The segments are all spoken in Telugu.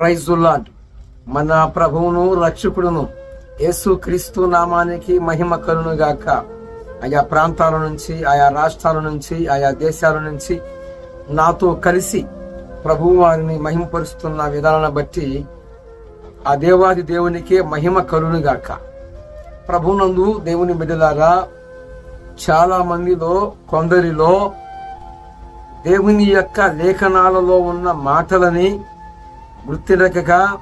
ప్రైజుల్లాడ్ మన ప్రభువును రక్షకుడును యేసు క్రీస్తు నామానికి మహిమ కలును గాక. ఆయా ప్రాంతాల నుంచి ఆయా రాష్ట్రాల నుంచి ఆయా దేశాల నుంచి నాతో కలిసి ప్రభువు వారిని మహిమపరుస్తున్న విధానాన్ని బట్టి ఆ దేవాది దేవునికే మహిమ కలును గాక. ప్రభునందు దేవుని బిడ్డలారా చాలా మందిలో కొందరిలో దేవుని యొక్క లేఖనాలలో ఉన్న మాటలని గుర్తిరకక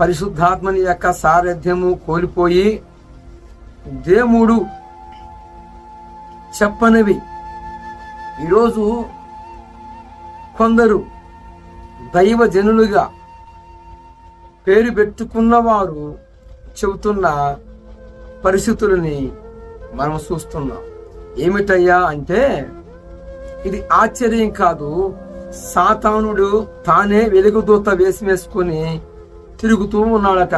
పరిశుద్ధాత్మని యొక్క సారథ్యము కోల్పోయి దేవుడు చెప్పనివి. ఈరోజు కొందరు దైవ జనులుగా పేరు పెట్టుకున్నవారు చెబుతున్న పరిస్థితులని మనం చూస్తున్నాం. ఏమిటయ్యా అంటే ఇది ఆశ్చర్యం కాదు. సాతానుడు తానే వెలుగుదూత వేసి వేసుకొని తిరుగుతూ ఉన్నాడట.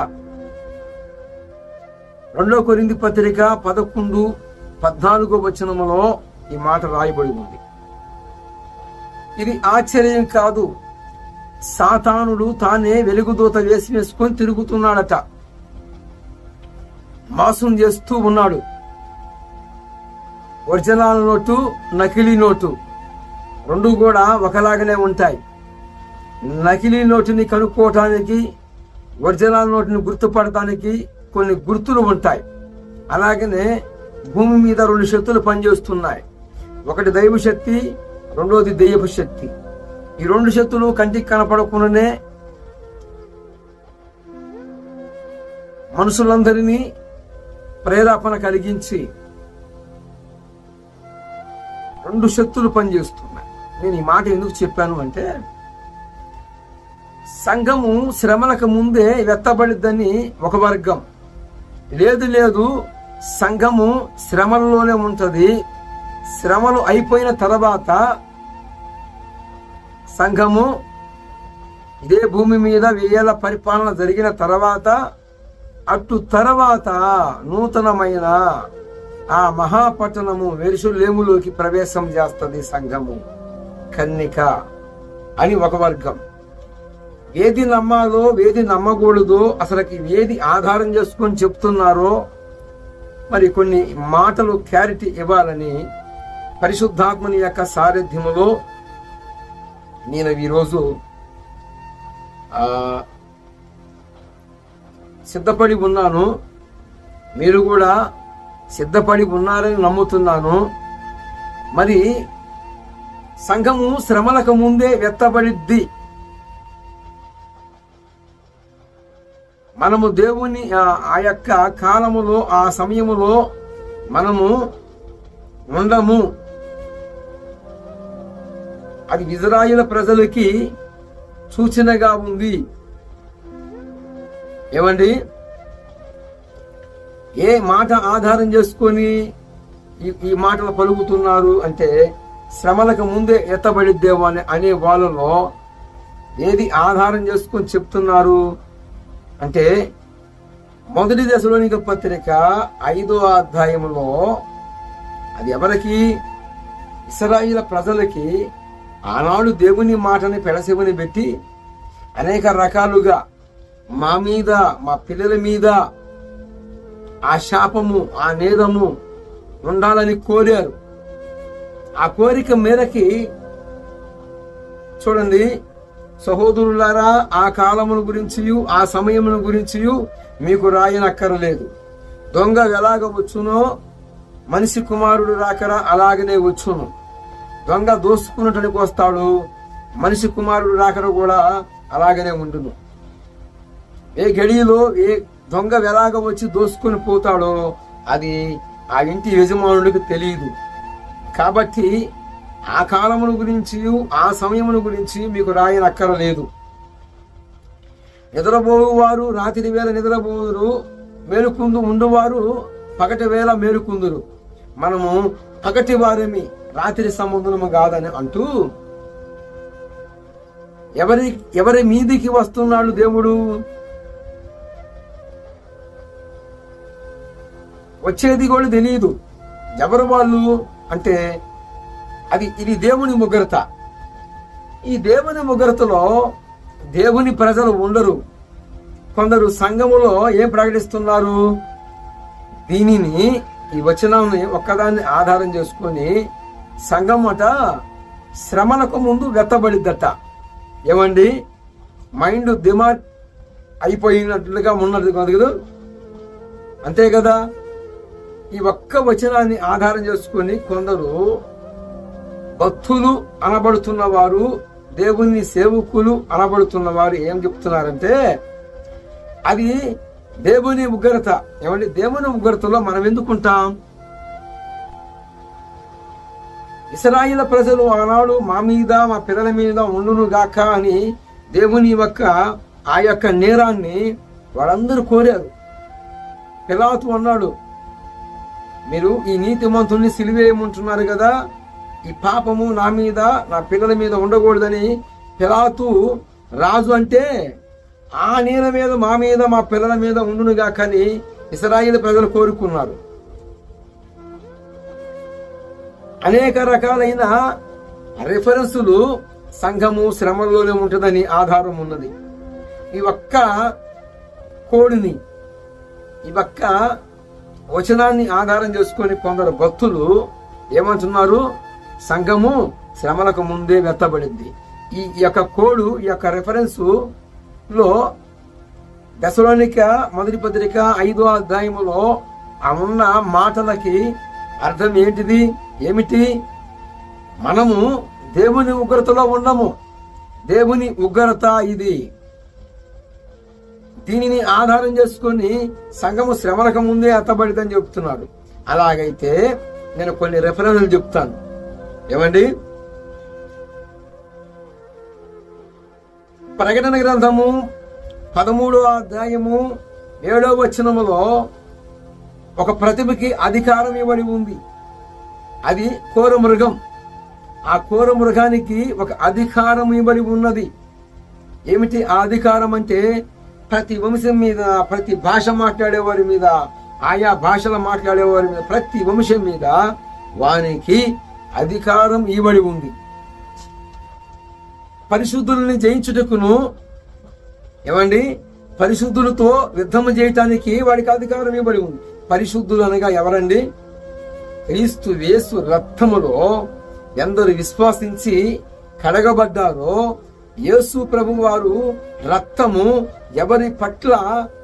రెండో కొరింది పత్రిక పదకొండు పద్నాలుగో వచనములో ఈ మాట రాయబడి ఉంది. ఇది ఆశ్చర్యం కాదు. సాతానుడు తానే వెలుగుదూత వేసి వేసుకొని తిరుగుతున్నాడట. మోసం చేస్తూ ఉన్నాడు. ఒరిజినల్ నోటు నకిలీ నోటు. రెండు కూడా ఒకలాగానే ఉంటాయి. నకిలీ నోటుని కనుక్కోవటానికి ఒరిజినల్ నోటుని గుర్తుపడటానికి కొన్ని గుర్తులు ఉంటాయి. అలాగనే భూమి మీద రెండు శక్తులు పనిచేస్తున్నాయి. ఒకటి దైవ శక్తి రెండోది దెయ్యపు శక్తి ఈ రెండు శక్తులు కంటికి కనపడకుండానే మనుషులందరినీ ప్రేరేపణ కలిగించి రెండు శక్తులు పనిచేస్తున్నాయి. నేను ఈ మాట ఎందుకు చెప్పాను అంటే సంఘము శ్రమలకు ముందే వెత్తబడిద్దని ఒక వర్గం. లేదు లేదు సంఘము శ్రమల్లోనే ఉంటుంది. శ్రమలు అయిపోయిన తర్వాత సంఘము ఇదే భూమి మీద వెయ్యేళ్ళ పరిపాలన జరిగిన తర్వాత అటు తర్వాత నూతనమైన ఆ మహాపట్టణము వెరుసులేములోకి ప్రవేశం చేస్తుంది సంఘము. కన్నిక అని ఒక వర్గం. ఏది నమ్మాలో ఏది నమ్మకూడదో అసలుకి ఏది ఆధారం చేసుకొని చెప్తున్నారో మరి కొన్ని మాటలు క్లారిటీ ఇవ్వాలని పరిశుద్ధాత్మని యొక్క సారథ్యములో నేను ఈరోజు సిద్ధపడి ఉన్నాను. మీరు కూడా సిద్ధపడి ఉన్నారని నమ్ముతున్నాను. మరి సంఘము శ్రమలకు ముందే వెత్తబడిద్ది మనము దేవుని ఆ యొక్క కాలములో ఆ సమయములో మనము ఉండము. అది ఇజ్రాయిల ప్రజలకి సూచనగా ఉంది. ఏమండి? ఏ మాట ఆధారం చేసుకొని ఈ ఈ మాటలు పలుకుతున్నారు అంటే శ్రమలకు ముందే ఎత్తబడిద్దేమో అని అనే వాళ్ళలో ఏది ఆధారం చేసుకొని చెప్తున్నారు? అంటే మొదటి దశలోనిక పత్రిక ఐదో అధ్యాయంలో అది ఎవరికి? ఇస్రాయిల ప్రజలకి ఆనాడు దేవుని మాటని పెడసెవని పెట్టి అనేక రకాలుగా మా మీద మా పిల్లల మీద ఆ శాపము ఆ నేదము ఉండాలని కోరారు. ఆ కోరిక మేరకి చూడండి సహోదరులారా ఆ కాలమును గురించి ఆ సమయమును గురించి మీకు రాయనక్కరలేదు. దొంగ ఎలాగ వచ్చునో మనిషి కుమారుడు రాకరా అలాగనే వచ్చును. దొంగ దోసుకున్నటానికి వస్తాడు మనిషి కుమారుడు రాకరా కూడా అలాగనే ఉండును. ఏ గడియలో ఏ దొంగ ఎలాగ వచ్చి దోసుకొని పోతాడో అది ఆ ఇంటి యజమానుడికి తెలియదు. కాబట్టి ఆ కాలమును గురించి ఆ సమయమును గురించి మీకు రాయనక్కరలేదు. నిద్రపోవారు రాత్రి వేళ నిద్రపోదురు మేలుకుందు ఉండువారు పగటి వేళ మేలుకుందురు. మనము పగటి వారేమి రాత్రి సముద్రము కాదని అంటూ ఎవరి ఎవరి మీదికి వస్తున్నాడు దేవుడు? వచ్చేది కూడా తెలియదు ఎవరు వాళ్ళు? అంటే అది ఇది దేవుని ముగ్రత ఈ దేవుని ముగ్రతలో దేవుని ప్రజలు ఉండరు. కొందరు సంఘములో ఏం ప్రకటిస్తున్నారు? దీనిని ఈ వచనాన్ని ఒక్కదాన్ని ఆధారం చేసుకొని సంఘం అట శ్రమలకు ముందు వెత్తబడిద్దట. ఏమండి? మైండ్ దిమాగ్ అయిపోయినట్లుగా ఉన్నది కదా. అంతే కదా? ఈ ఒక్క వచనాన్ని ఆధారం చేసుకొని కొందరు భక్తులు అనబడుతున్న వారు దేవుని సేవకులు అనబడుతున్న వారు ఏం చెప్తున్నారంటే అది దేవుని ఉగ్రత. ఏమంటే దేవుని ఉగ్రతలో మనం ఎందుకుంటాం? ఇస్రాయిల ప్రజలు ఆనాడు మా మీద మా పిల్లల మీద ఉండును గాక అని దేవుని యొక్క ఆ యొక్క నేరాన్ని వాళ్ళందరూ కోరారు. పిలాతు అన్నాడు మీరు ఈ నీతిమంతుని సిలివేయమంటున్నారు కదా ఈ పాపము నా మీద నా పిల్లల మీద ఉండకూడదని పిలాతు రాజు అంటే ఆ నీళ్ళ మీద మా మీద మా పిల్లల మీద ఉండునుగా కానీ ఇస్రాయిల్ ప్రజలు కోరుకున్నారు. అనేక రకాలైన రిఫరెన్సులు సంఘము శ్రమలోనే ఉంటుందని ఆధారం ఉన్నది. ఈ ఒక్క కోడిని ఈ ఒక్క వచనాన్ని ఆధారం చేసుకొని కొందరు భక్తులు ఏమంటున్నారు? సంఘము శ్రమలకు ముందే వెత్తబడింది ఈ యొక్క కోడు ఈ యొక్క రెఫరెన్స్లో దశలోనిక మొదటి పత్రిక ఐదో అధ్యాయములో ఉన్న మాటలకి అర్థం ఏంటిది? ఏమిటి? మనము దేవుని ఉగ్రతలో ఉన్నాము. దేవుని ఉగ్రత ఇది. దీనిని ఆధారం చేసుకొని సంఘము శ్రమలకు ముందే అత్తబడిదని చెప్తున్నాడు అలాగైతే నేను కొన్ని రెఫరెన్స్లు చెప్తాను. ఏమండి? ప్రకటన గ్రంథము పదమూడో అధ్యాయము ఏడో వచనములో ఒక ప్రతిభకి అధికారం ఇవ్వడి ఉంది. అది కోర మృగం. ఆ కోర మృగానికి ఒక అధికారం ఇవ్వడి ఉన్నది. ఏమిటి ఆ అధికారం అంటే? ప్రతి వంశం మీద ప్రతి భాష మాట్లాడేవారి మీద ఆయా భాషలు మాట్లాడేవారి మీద ప్రతి వంశం మీద వానికి అధికారం ఇవ్వడి ఉంది. పరిశుద్ధుల్ని జయించుటకును ఏమండి? పరిశుద్ధులతో యుద్ధము చేయటానికి వాడికి అధికారం ఇవ్వబడి ఉంది. పరిశుద్ధులు అనగా ఎవరండి? క్రీస్తు వేసు రక్తములో ఎందరు విశ్వాసించి కడగబడ్డారో యేసు ప్రభు వారు రక్తము ఎవరి పట్ల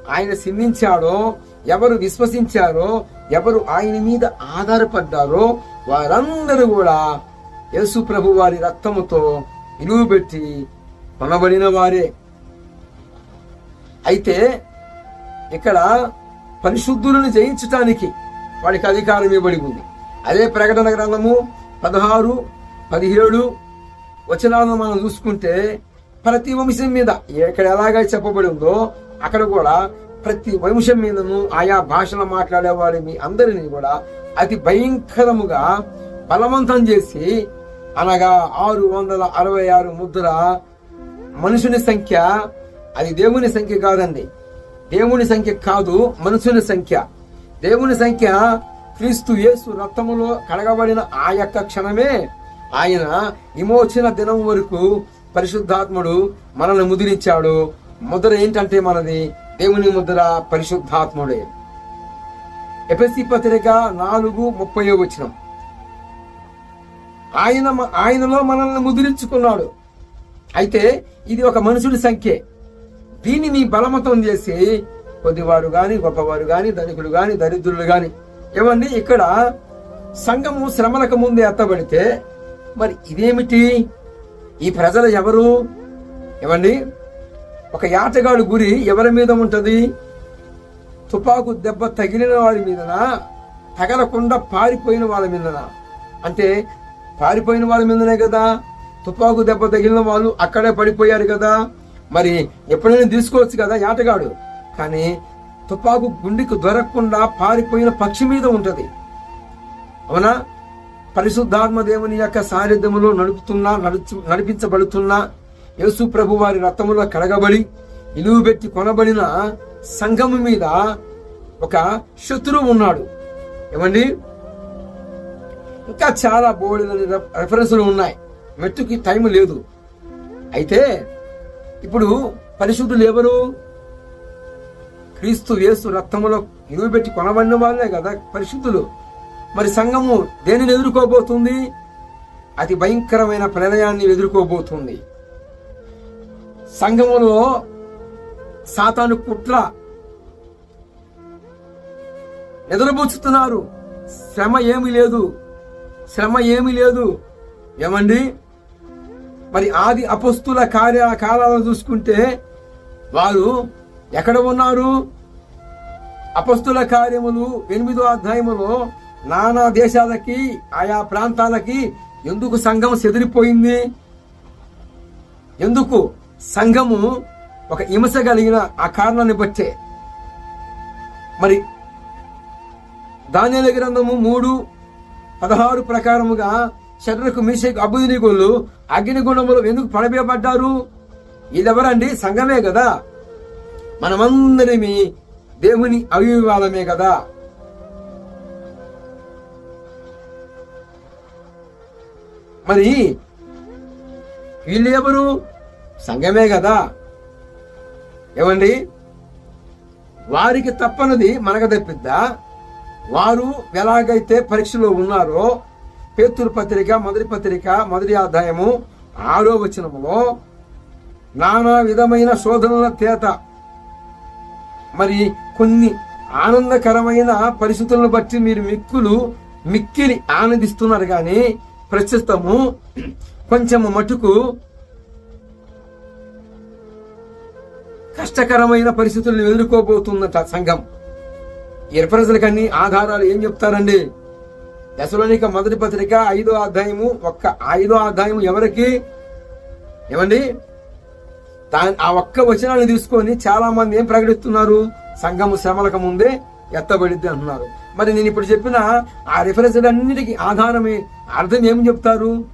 ఆయన సిందించాడో ఎవరు విశ్వసించారో ఎవరు ఆయన మీద ఆధారపడ్డారో వారందరూ కూడా యేసు ప్రభు వారి రక్తముతో విలువ పెట్టి కొనబడిన వారే. అయితే ఇక్కడ పరిశుద్ధులను జయించటానికి వాడికి అధికారం ఇవ్వబడి ఉంది. అదే ప్రకటన గ్రంథము పదహారు పదిహేడు వచనాలను మనం చూసుకుంటే ప్రతి వంశం మీద ఎక్కడ ఎలాగ చెప్పబడి ఉందో అక్కడ కూడా ప్రతి వంశం మీదను ఆయా భాషలు మాట్లాడే వారిని అందరినీ కూడా అతి భయంకరముగా బలవంతం చేసి అనగా ఆరు వందల అరవై ఆరు ముద్ర మనుషుని సంఖ్య అది దేవుని సంఖ్య కాదండి. దేవుని సంఖ్య కాదు మనుషుని సంఖ్య. దేవుని సంఖ్య క్రీస్తు యేసు రక్తములో కడగబడిన ఆ యొక్క క్షణమే ఆయన విమోచన దినం వరకు పరిశుద్ధాత్ముడు మనల్ని ముద్రించాడు. ముద్ర ఏంటంటే మనది దేవుని ముద్ర పరిశుద్ధాత్ముడే. ఎపిసి పత్రిక నాలుగు ముప్పై వచ్చిన ఆయన ఆయనలో మనల్ని ముద్రించుకున్నాడు. అయితే ఇది ఒక మనుషుడి సంఖ్య. దీనిని బలమతం చేసి కొద్దివారు గాని గొప్పవారు గాని ధనికులు గాని దరిద్రులు గాని ఇవన్నీ ఇక్కడ సంఘము శ్రమలకు ముందే ఎత్తబడితే మరి ఇదేమిటి? ఈ ప్రజలు ఎవరు? ఏమండి? ఒక యాటగాడు గురి ఎవరి మీద ఉంటుంది? తుపాకు దెబ్బ తగిలిన వాడి మీదనా? తగలకుండా పారిపోయిన వాళ్ళ మీదనా? అంటే పారిపోయిన వాళ్ళ మీదనే కదా? తుపాకు దెబ్బ తగిలిన వాళ్ళు అక్కడే పడిపోయారు కదా? మరి ఎప్పుడైనా తీసుకోవచ్చు కదా యాటగాడు కానీ తుపాకు గుండెకు దొరకకుండా పారిపోయిన పక్షి మీద ఉంటుంది. అవునా? పరిశుద్ధాత్మ దేవుని యొక్క సారథ్యములో నడుపుతున్నా నడుచు నడిపించబడుతున్నా యేసు ప్రభు వారి రక్తములో కడగబడి ఇలువ పెట్టి కొనబడిన సంఘము మీద ఒక శత్రువు ఉన్నాడు. ఏమండి? ఇంకా చాలా బోర్డు రెఫరెన్సులు ఉన్నాయి. మెట్టుకి టైం లేదు. అయితే ఇప్పుడు పరిశుద్ధులు ఎవరు? క్రీస్తు యేసు రక్తములో ఇనుగు కొనబడిన వాళ్ళే కదా పరిశుద్ధులు. మరి సంఘము దేనిని ఎదుర్కోబోతుంది? అతి భయంకరమైన ప్రళయాన్ని ఎదుర్కోబోతుంది. సంఘములో సాతాను కుట్ర నిద్రపుచ్చుతున్నారు శ్రమ ఏమీ లేదు. శ్రమ ఏమీ లేదు. ఏమండి? మరి ఆది అపస్తుల కార్య కాలాలను చూసుకుంటే వారు ఎక్కడ ఉన్నారు? అపస్తుల కార్యములు ఎనిమిదో అధ్యాయములో నానా దేశాలకి ఆయా ప్రాంతాలకి ఎందుకు సంఘం చెదిరిపోయింది? ఎందుకు సంఘము ఒక హింస కలిగిన ఆ కారణాన్ని బట్టే? మరి ధాన్యాల గ్రంథము మూడు పదహారు ప్రకారముగా శరణకు మీసేకు అబుదినిగోళ్ళు అగ్నిగుణములు ఎందుకు పడవేయబడ్డారు? వీళ్ళెవరండి సంఘమే కదా మనమందరిమి దేవుని అవివాదమే కదా మరి వీళ్ళు ఎవరు సంఘమే కదా. ఏమండి? వారికి తప్పనది మనకు తప్పిద్దా? వారు ఎలాగైతే పరీక్షలో ఉన్నారో పేతురు పత్రిక మొదటి పత్రిక మొదటి అధ్యాయము ఆరో వచనములో నానా విధమైన శోధనల తేత మరి కొన్ని ఆనందకరమైన పరిస్థితులను బట్టి మీరు మిక్కులు మిక్కిలి ఆనందిస్తున్నారు కానీ ప్రస్తుతము కొంచెము మటుకు కష్టకరమైన పరిస్థితులను ఎదుర్కోబోతుందట సంఘం. ఇరప్రజలకన్నీ ఆధారాలు ఏం చెప్తారండి? దశలోనిక మొదటి పత్రిక ఐదో అధ్యాయము ఒక్క ఐదో అధ్యాయం ఎవరికి? ఏమండి? దా- ఆ ఒక్క వచనాన్ని తీసుకొని చాలా మంది ఏం ప్రకటిస్తున్నారు? సంఘము శ్రమలకు ముందే ఎత్తబడిద్ది అంటున్నారు. మరి నేను ఇప్పుడు చెప్పిన ఆ రిఫరెన్స్ అన్నిటికీ ఆధారమే. అర్థం ఏమి చెప్తారు?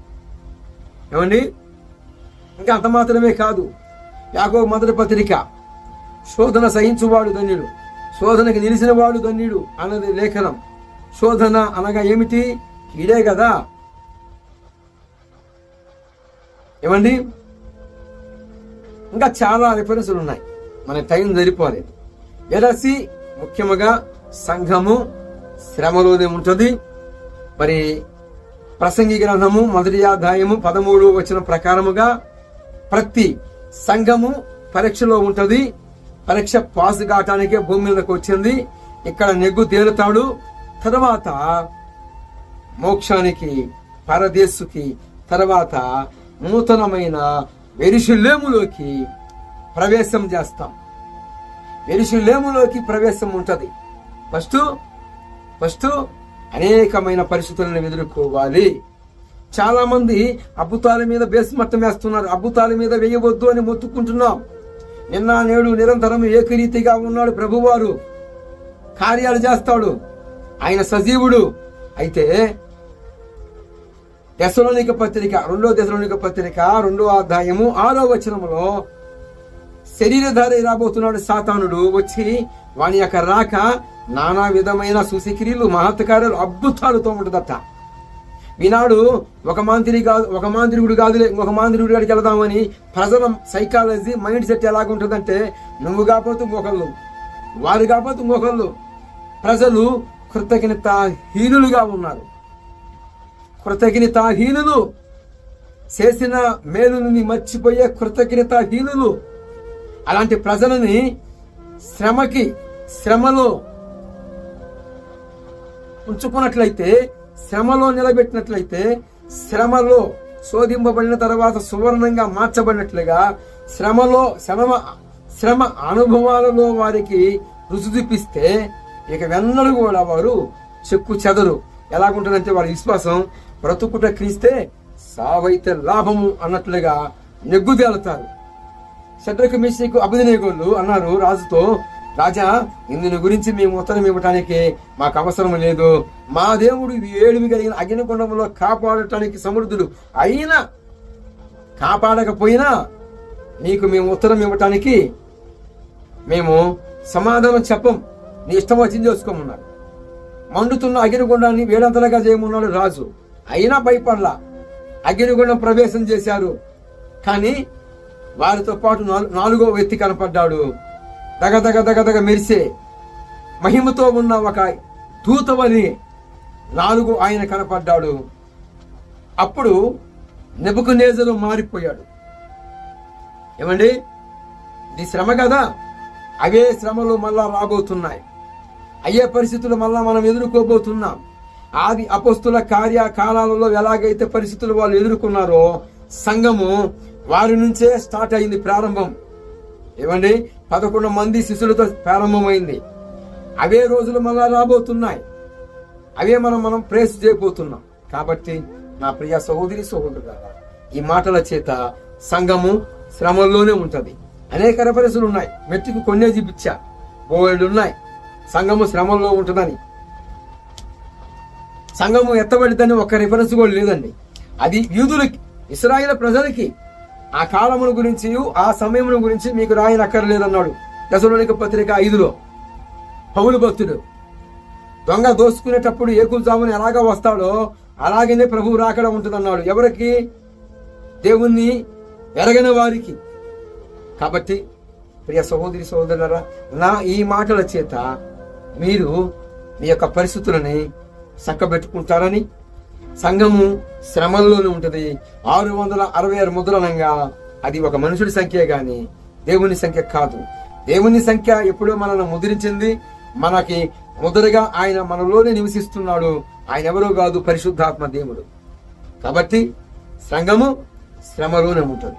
ఏమండి? ఇంకా అంత మాత్రమే కాదు. యాకో మొదటి పత్రిక శోధన సహించువాడు ధన్యుడు. శోధనకి నిలిచిన వాడు ధన్యుడు అన్నది లేఖనం. శోధన అనగా ఏమిటి? ఇదే కదా. ఏమండి? ఇంకా చాలా రిఫరెన్సులు ఉన్నాయి. మన టైం సరిపోలేదు. ఎరసి ముఖ్యముగా సంఘము శ్రమలోనే ఉంటుంది. మరి ప్రసంగి గ్రంథము మొదటి అధ్యాయము పదమూడు వచ్చిన ప్రకారముగా ప్రతి సంఘము పరీక్షలో ఉంటుంది. పరీక్ష పాస్ కావటానికే భూమి మీదకి వచ్చింది. ఇక్కడ నెగ్గు తేలుతాడు. తర్వాత మోక్షానికి పరదేశుకి తర్వాత నూతనమైన వెరిషులేములోకి ప్రవేశం చేస్తాం. వెరిషులేములోకి ప్రవేశం ఉంటుంది. ఫస్ట్ ఫస్ట్ అనేకమైన పరిస్థితులను ఎదుర్కోవాలి. చాలా మంది అద్భుతాల మీద బేస్మట్టం వేస్తున్నారు. అబ్బుతాల మీద వేయవద్దు అని మొత్తుకుంటున్నాం. నిన్న నేడు నిరంతరం ఏకరీతిగా ఉన్నాడు ప్రభువారు. కార్యాలు చేస్తాడు. ఆయన సజీవుడు. అయితే దశలోనిక పత్రిక రెండో దశలోనిక పత్రిక రెండో అధ్యాయము ఆరో వచనంలో శరీరధారి రాబోతున్నాడు సాతానుడు. వచ్చి వాని యొక్క రాక నానా విధమైన సుశిక్రియలు మహత్కార్యాలు అద్భుతాలతో ఉంటుందట. ఈనాడు ఒక మాంత్రి కాదు ఒక మాంత్రికుడు కాదులే ఇంకొక మాంత్రికుడి కాడికి వెళదామని ప్రజల సైకాలజీ మైండ్ సెట్ ఎలాగుంటుందంటే నువ్వు కాకపోతే ఇంకొకళ్ళు వారు కాకపోతే ఇంకొకళ్ళు. ప్రజలు కృతజ్ఞత హీనులుగా ఉన్నారు. కృతజ్ఞత హీనులు చేసిన మేలుని మర్చిపోయే కృతజ్ఞత హీనులు అలాంటి ప్రజలని శ్రమకి శ్రమలో ఉంచుకున్నట్లయితే శ్రమలో నిలబెట్టినట్లయితే శ్రమలో శోధింపబడిన తర్వాత సువర్ణంగా మార్చబడినట్లుగా శ్రమలో శ్రమ శ్రమ అనుభవాలలో వారికి రుచి చూపిస్తే ఇక వెన్నడు కూడా వారు చెక్కు చెదరు. ఎలాగుంటుందంటే వారి విశ్వాసం బ్రతుకుట క్రీస్తే సావైతే లాభము అన్నట్లుగా నెగ్గుదేలుతారు. శత్రుకు మిషికు అభినయకులు అన్నారు రాజుతో రాజా ఇందుని గురించి మేము ఉత్తరం ఇవ్వటానికి మాకు అవసరం లేదు. మా దేవుడు ఇది ఏడువి కలిగిన అగ్నికొండంలో కాపాడటానికి సమృద్ధుడు అయినా కాపాడకపోయినా నీకు మేము ఉత్తరం ఇవ్వటానికి మేము సమాధానం చెప్పం. నీ ఇష్టం వచ్చింది చేసుకోమన్నాడు మండుతున్న అగ్నిగుండాన్ని వేడంతలుగా చేయమన్నాడు రాజు. అయినా భయపడలా. అగ్నిగుండం ప్రవేశం చేశారు. కానీ వారితో పాటు నాలుగో వ్యక్తి కనపడ్డాడు. దగ దగ దగ దగ మెరిసే. మహిమతో ఉన్న ఒక దూతవని నాలుగు ఆయన కనపడ్డాడు. అప్పుడు నెబుకు నేజలు మారిపోయాడు. ఏమండి? ఇది శ్రమ కదా? అవే శ్రమలు మళ్ళా రాబోతున్నాయి. అయ్యే పరిస్థితులు మళ్ళా మనం ఎదుర్కోబోతున్నాం. ఆది అపస్తుల కార్యకాలాలలో ఎలాగైతే పరిస్థితులు వాళ్ళు ఎదుర్కొన్నారో సంఘము వారి నుంచే స్టార్ట్ అయింది ప్రారంభం. ఏమండి? పదకొండు మంది శిష్యులతో ప్రారంభమైంది. అవే రోజులు మళ్ళా రాబోతున్నాయి. అవే మనం మనం ప్రేస్ చేయబోతున్నాం. కాబట్టి నా ప్రియ సహోదరి సహోదరులారా ఈ మాటల చేత సంఘము శ్రమల్లోనే ఉంటుంది. అనేక రెఫరెన్సులు ఉన్నాయి. మెట్టుకు కొన్నే చూపించా. బోల్డ్ ఉన్నాయి. సంఘము శ్రమల్లో ఉంటుందని. సంఘము ఎత్తబడిద్దని ఒక్క రిఫరెన్స్ కూడా లేదండి. అది యూదులకి ఇస్రాయిల్ ప్రజలకి ఆ కాలమును గురించి ఆ సమయమును గురించి మీకు రాయనక్కర్లేదన్నాడు. దశలోనిక పత్రిక ఐదులో. పౌలు భక్తుడు దొంగ దోసుకునేటప్పుడు ఏకుజామున ఎలాగ వస్తాడో అలాగనే ప్రభువు రాకడ ఉంటుందన్నాడు. ఎవరికి? దేవుణ్ణి ఎరగని వారికి. కాబట్టి ప్రియ సహోదరి సహోదరులరా నా ఈ మాటల చేత మీరు మీ యొక్క పరిస్థితులని చక్కబెట్టుకుంటారని సంఘము శ్రమంలోనే ఉంటది. ఆరు వందల అరవై ఆరు ముద్రలంగా అది ఒక మనుషుడి సంఖ్య గాని దేవుని సంఖ్య కాదు. దేవుని సంఖ్య ఎప్పుడో మనల్ని ముద్రించింది. మనకి ముద్రగా ఆయన మనలోనే నివసిస్తున్నాడు. ఆయన ఎవరో కాదు పరిశుద్ధాత్మ దేవుడు. కాబట్టి సంఘము శ్రమలోనే ఉంటుంది.